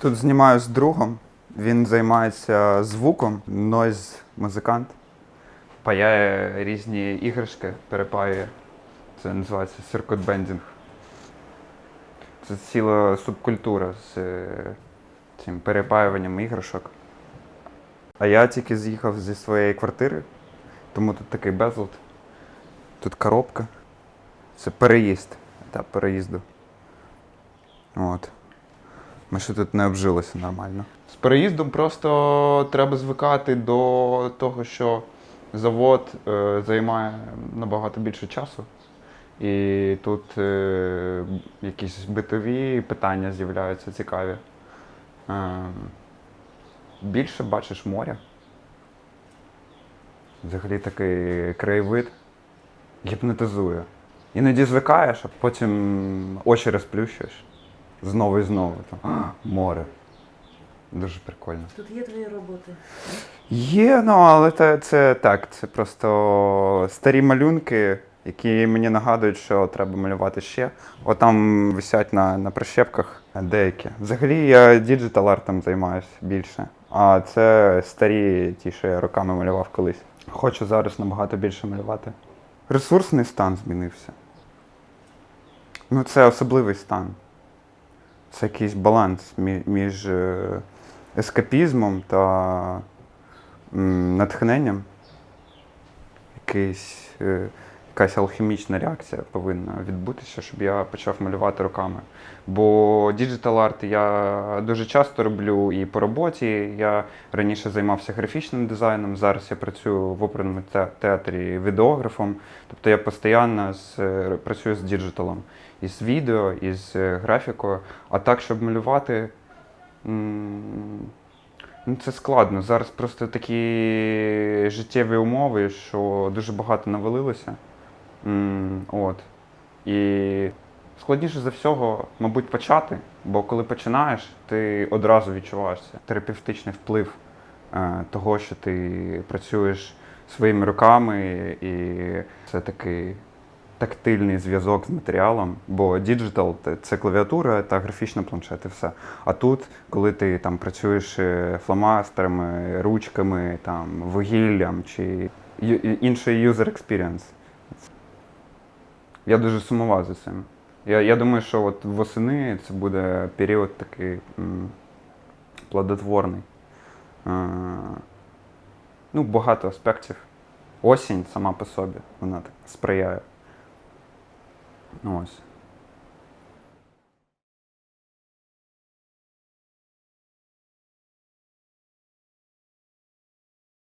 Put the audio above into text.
Тут знімаю з другом. Він займається звуком, нойз музикант. Паяє різні іграшки, перепаює. Це називається сиркотбендінг. Це ціла субкультура з е, цим перепаюванням іграшок. А я тільки з'їхав зі своєї квартири, тому тут такий безлад. Тут коробка. Це переїзд. Етап переїзду. От. Ми ще тут не обжилися нормально. З переїздом просто треба звикати до того, що завод е, займає набагато більше часу. І тут е, якісь битові питання з'являються цікаві. Е, більше бачиш моря. Взагалі такий краєвид гіпнотизує. Іноді звикаєш, а потім очі розплющуєш. Знову і знову. Там, «А, море. Дуже прикольно. Тут є твої роботи. Є, ну але це, це так, це просто старі малюнки, які мені нагадують, що треба малювати ще. От там висять на, на прищепках деякі. Взагалі я діджитал артом займаюся більше. А це старі, ті, що я роками малював колись. Хочу зараз набагато більше малювати. Ресурсний стан змінився. Ну, це особливий стан. Це якийсь баланс між е, ескапізмом та натхненням. Якийсь, е, якась алхімічна реакція повинна відбутися, щоб я почав малювати руками. Бо діджитал арт я дуже часто роблю і по роботі. Я раніше займався графічним дизайном, зараз я працюю в оперному театрі відеографом. Тобто я постійно з, е, працюю з діджиталом, із відео, із е, графікою. А так, щоб малювати. Ну, це складно. Зараз просто такі життєві умови, що дуже багато навалилося. От. І складніше за всього, мабуть, почати, бо коли починаєш, ти одразу відчуваєш це. терапевтичний вплив е, того, що ти працюєш своїми руками, і це такий тактильний зв'язок з матеріалом, бо діджитал це клавіатура та графічний планшет, і все. А тут, коли ти там працюєш е, фломастерами, ручками, там, вугіллям чи ю- інший user experience. Я дуже сумував за цим. Я, я думаю, що от восени це буде період такий м, плодотворний. Е, ну, багато аспектів. Осінь сама по собі, вона так сприяє. Ось.